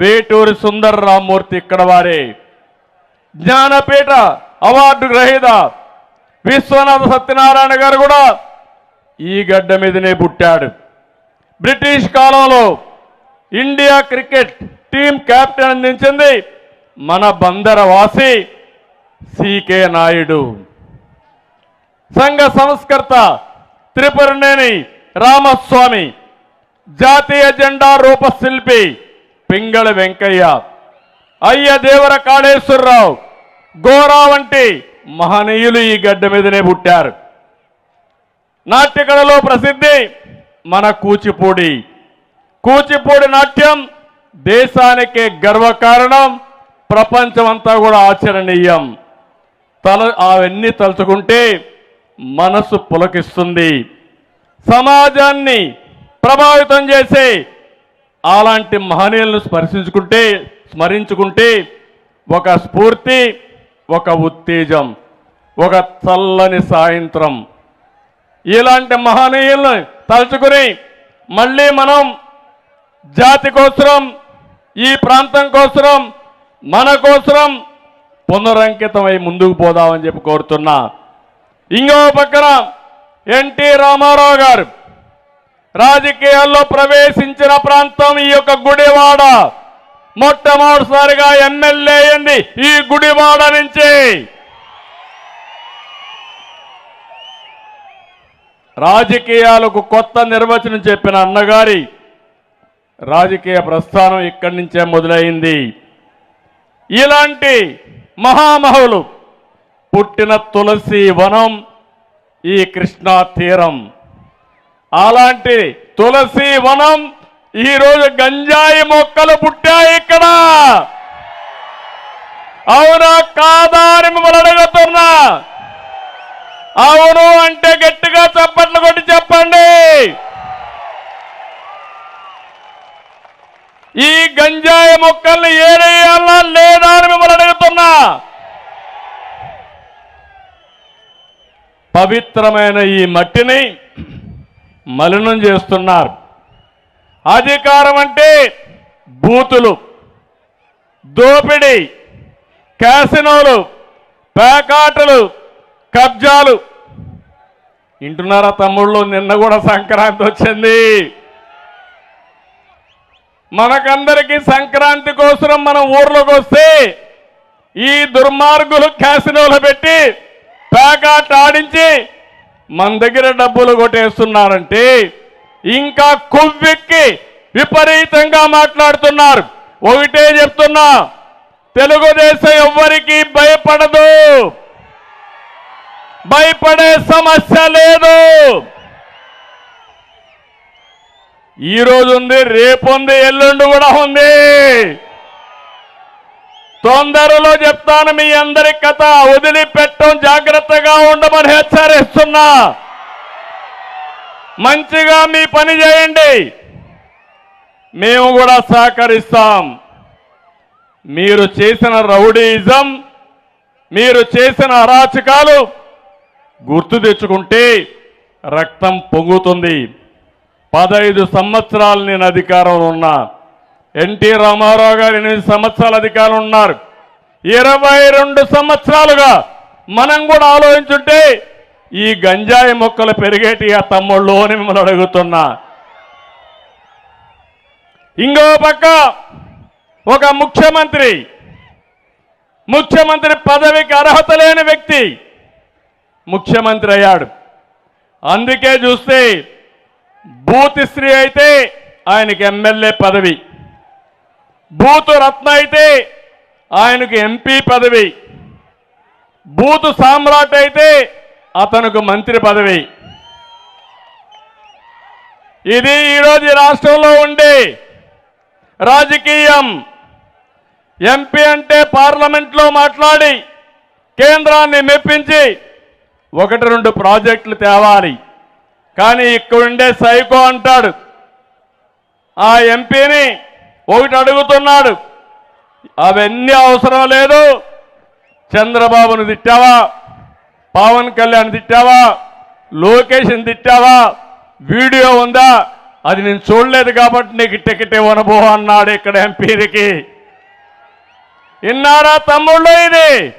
వేటూరి సుందర రామ్మూర్తి ఇక్కడ వారే. జ్ఞానపీఠ అవార్డు గ్రహీత విశ్వనాథ సత్యనారాయణ గారు కూడా ఈ గడ్డ మీదనే పుట్టాడు. బ్రిటిష్ కాలంలో ఇండియా క్రికెట్ టీం కెప్టెన్ అందించింది మన బందరవాసి సికే నాయుడు. సంఘ సంస్కర్త త్రిపురనేని రామస్వామి జాతీయ జెండా రూపశిల్పి పింగళ వెంకయ్య అయ్య దేవర కాళేశ్వరరావు గోరా వంటి మహనీయులు ఈ గడ్డ మీదనే పుట్టారు. నాట్యకళలో ప్రసిద్ధి మన కూచిపూడి. కూచిపూడి నాట్యం దేశానికి గర్వకారణం ప్రపంచమంతా కూడా ఆచరణీయం. తల అవన్నీ తలుచుకుంటే మనసు పులకిస్తుంది. సమాజాన్ని ప్రభావితం చేసే అలాంటి మహనీయులను స్పర్శించుకుంటే స్మరించుకుంటే ఒక స్ఫూర్తి ఒక ఉత్తేజం ఒక చల్లని సాయంత్రం. ఇలాంటి మహనీయులను తలుచుకుని మళ్ళీ మనం జాతి కోసరం ఈ ప్రాంతం కోసరం మన కోసరం పునరంకితమై ముందుకు పోదామని చెప్పి కోరుతున్నా. ఇంకో పక్కన ఎన్టీ రామారావు గారు రాజకీయాల్లో ప్రవేశించిన ప్రాంతం ఈ యొక్క గుడివాడ. మొట్టమొదటిసారిగా ఎమ్మెల్యే అయింది ఈ గుడివాడ నుంచి. రాజకీయాలకు కొత్త నిర్వచనం చెప్పిన అన్నగారి రాజకీయ ప్రస్థానం ఇక్కడి నుంచే మొదలైంది. ఇలాంటి మహామహులు పుట్టిన తులసి వనం ఈ కృష్ణా తీరం. అలాంటి తులసి వనం ఈరోజు గంజాయి మొక్కలు పుట్టాయి ఇక్కడ. అవునా కాదా అని మిమ్మల్ని అడుగుతున్నా. అవును అంటే గట్టిగా చప్పట్లు కొట్టి చెప్పండి. ఈ గంజాయి మొక్కల్ని ఏరేయాలా లేదా అని మిమ్మల్ని అడుగుతున్నా. పవిత్రమైన ఈ మట్టిని మలినం చేస్తున్నారు. అధికారం అంటే బూతులు దోపిడీ క్యాసినోలు పేకాటలు కబ్జాలు. వింటున్నారా తమ్ముళ్ళు? నిన్న కూడా సంక్రాంతి వచ్చింది. మనకందరికీ సంక్రాంతి కోసం మనం ఊర్లోకి వస్తే ఈ దుర్మార్గులు క్యాసినోలు పెట్టి పేకాట ఆడించి మన దగ్గర డబ్బులు కొట్టేస్తున్నారంటే ఇంకా కొవ్వెక్కి విపరీతంగా మాట్లాడుతున్నారు. ఒకటే చెప్తున్నా తెలుగుదేశం ఎవ్వరికీ భయపడదు. భయపడే సమస్య లేదు. ఈ రోజు ఉంది రేపు ఉంది ఎల్లుండి కూడా ఉంది. తొందరలో చెప్తాను మీ అందరి కథ. వదిలిపెట్టం జాగ్రత్తగా ఉండమని హెచ్చరిస్తున్నా. మంచిగా మీ పని చేయండి. మేము కూడా సహకరిస్తాం. మీరు చేసిన రౌడీయిజం మీరు చేసిన అరాచకాలు గుర్తు తెచ్చుకుంటే రక్తం పొంగుతుంది. పదహైదు సంవత్సరాలు నేను అధికారంలో ఉన్నా. ఎన్టీ రామారావు గారు ఎనిమిది సంవత్సరాల అధికారులు ఉన్నారు. ఇరవై రెండు సంవత్సరాలుగా మనం కూడా ఆలోచించుంటే ఈ గంజాయి మొక్కలు పెరిగేటి ఆ తమ్ముళ్ళు అని మిమ్మల్ని అడుగుతున్నా. ఇంకో పక్క ఒక ముఖ్యమంత్రి ముఖ్యమంత్రి పదవికి అర్హత లేని వ్యక్తి ముఖ్యమంత్రి అయ్యాడు. అందుకే చూస్తే బూత్ స్త్రీ అయితే ఆయనకి ఎమ్మెల్యే పదవి. బూతు రత్న అయితే ఆయనకు ఎంపీ పదవి. బూతు సామ్రాట్ అయితే అతనికి మంత్రి పదవి. ఇది ఈరోజు రాష్ట్రంలో ఉండే రాజకీయం. ఎంపీ అంటే పార్లమెంట్లో మాట్లాడి కేంద్రాన్ని మెప్పించి ఒకటి రెండు ప్రాజెక్టులు తేవాలి. కానీ ఇక్కడుండే సైకో అంటాడు. ఆ ఎంపీని ఒకటి అడుగుతున్నాడు. అవన్నీ అవసరం లేదు. చంద్రబాబును తిట్టావా? పవన్ కళ్యాణ్ తిట్టావా? లోకేష్ని తిట్టావా? వీడియో ఉందా? అది నేను చూడలేదు కాబట్టి నీకు టికెట్ ఇవ్వనబో అన్నాడు ఇక్కడ ఎంపీకి ఇన్నారా తమ్ముళ్ళు ఇది?